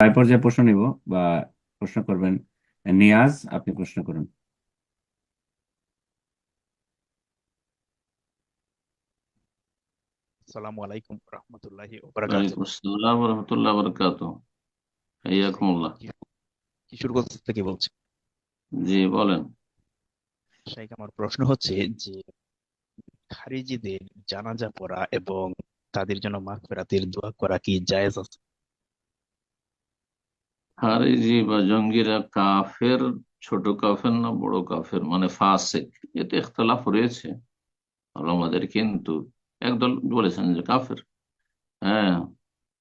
এই পর্যায়ে প্রশ্ন নিব বা প্রশ্ন করবেন। নিয়াজ আপনি প্রশ্ন করুন। আসসালামু আলাইকুম রহমতুল্লাহি ওয়ালাইকুম আসসালাম রহমতুল্লাহ বরকাত হাইয়াকুমুল্লাহ। কিশোরগঞ্জ থেকে বলছি জি বলেন। শাইখ আমার প্রশ্ন হচ্ছে যে খারিজিদের জানাজা পড়া এবং তাদের জন্য মাগফিরাতের দোয়া করা কি জায়েজ আছে? খারিজি বা জঙ্গিরা কাফের ছোট কাফের না বড় কাফের? মানে ফাসেক। এতে ইখতলাফ রয়েছে। আমাদের কিন্তু একদল বলেছেন যে কাফের। হ্যাঁ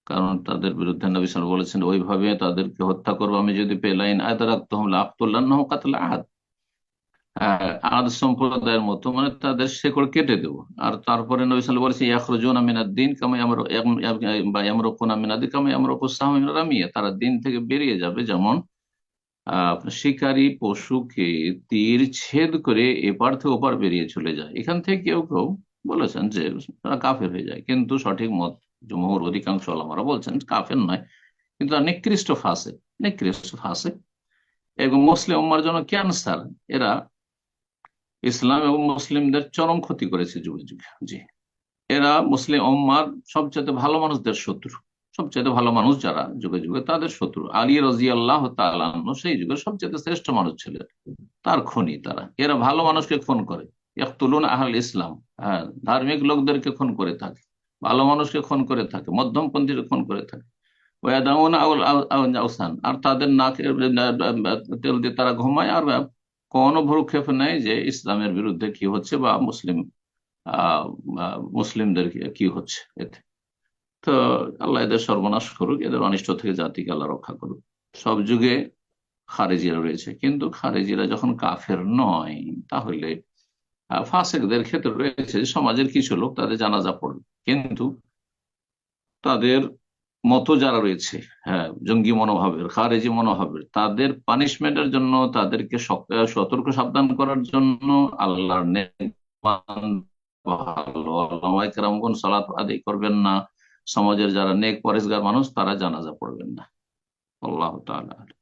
কারণ তাদের বিরুদ্ধে নবী বলেছেন ওইভাবে তাদেরকে হত্যা করব আমি যদি পেলাইন আয়দারাত্তহম লাফতুল্লাহ কাতলা আহাদ। হ্যাঁ, আদ সম্প্রদায়ের মতো মানে তাদের শেকড় কেটে দেব। আর তারপরে নবী সাল বলেছে ইয়াখরুজুন আমিনাদ্দিন কামাই আমর বা ইয়ামরুকুন আমিনাদ্দিন কামাই আমরুকুসাহ রামিয়া। তারা দিন থেকে বেরিয়ে যাবে যেমন শিকারী পশুকে তীর ছেদ করে এপার থেকে ওপার বেরিয়ে চলে যায়। এখান থেকে কেউ কেউ বলেছেন যে, তারা কাফের হয়ে যায়। কিন্তু সঠিক মত জমহুর অধিকাংশ আলামারা বলছেন কাফের নয়, কিন্তু তারা নিকৃষ্ট ফাঁসে নিকৃষ্ট ফাঁসে এবং মুসলিম উম্মার জন্য ক্যান্সার। এরা ইসলাম এবং মুসলিমদের চরম ক্ষতি করেছে যুগে যুগে। জি। এরা মুসলিম উম্মার সবচেয়ে ভালো মানুষদের শত্রু। সবচেয়ে ভালো মানুষ যারা যুগে যুগে তাদের শত্রু। আলী রাজি আল্লাহ সেই যুগে সবচেয়ে শ্রেষ্ঠ মানুষ ছিলেন। তার খনি তারা। এরা ভালো মানুষকে খুন করে। তুলুন আহল ইসলাম। হ্যাঁ ধার্মিক লোকদেরকে খুন করে থাকে। ভালো মানুষকে খুন করে থাকে। মধ্যমপন্থীকে খুন করে থাকে। ওয়াদাউন আউল আউসান। আর তাদের নাকে তেল দিয়ে তারা ঘুমায় আর কোন ভ্রুক্ষেপ নেই যে ইসলামের বিরুদ্ধে কি হচ্ছে বা মুসলিম মুসলিমদের কি হচ্ছে এতে। তো আল্লাহ এদের সর্বনাশ করুক, এদের অনিষ্ট থেকে জাতিকে আল্লাহ রক্ষা করুক। সব যুগে খারেজিরা রয়েছে, কিন্তু খারেজিরা যখন কাফের নয়, তাহলে ফাসেকদের ক্ষেত্রে রয়েছে সমাজের কিছু লোক তাদের জানাজা পড়বে, কিন্তু তাদের মতো যারা রয়েছে হ্যাঁ জঙ্গি মনোভাবের, খারেজি মনোভাবের, তাদের পানিশমেন্টের জন্য, তাদেরকে সতর্ক সাবধান করার জন্য আল্লাহর ভালো সালাত করবেন না। সমাজের যারা নেক পরেশগার মানুষ, তারা জানাজা পড়বেন না। আল্লাহ তাআলা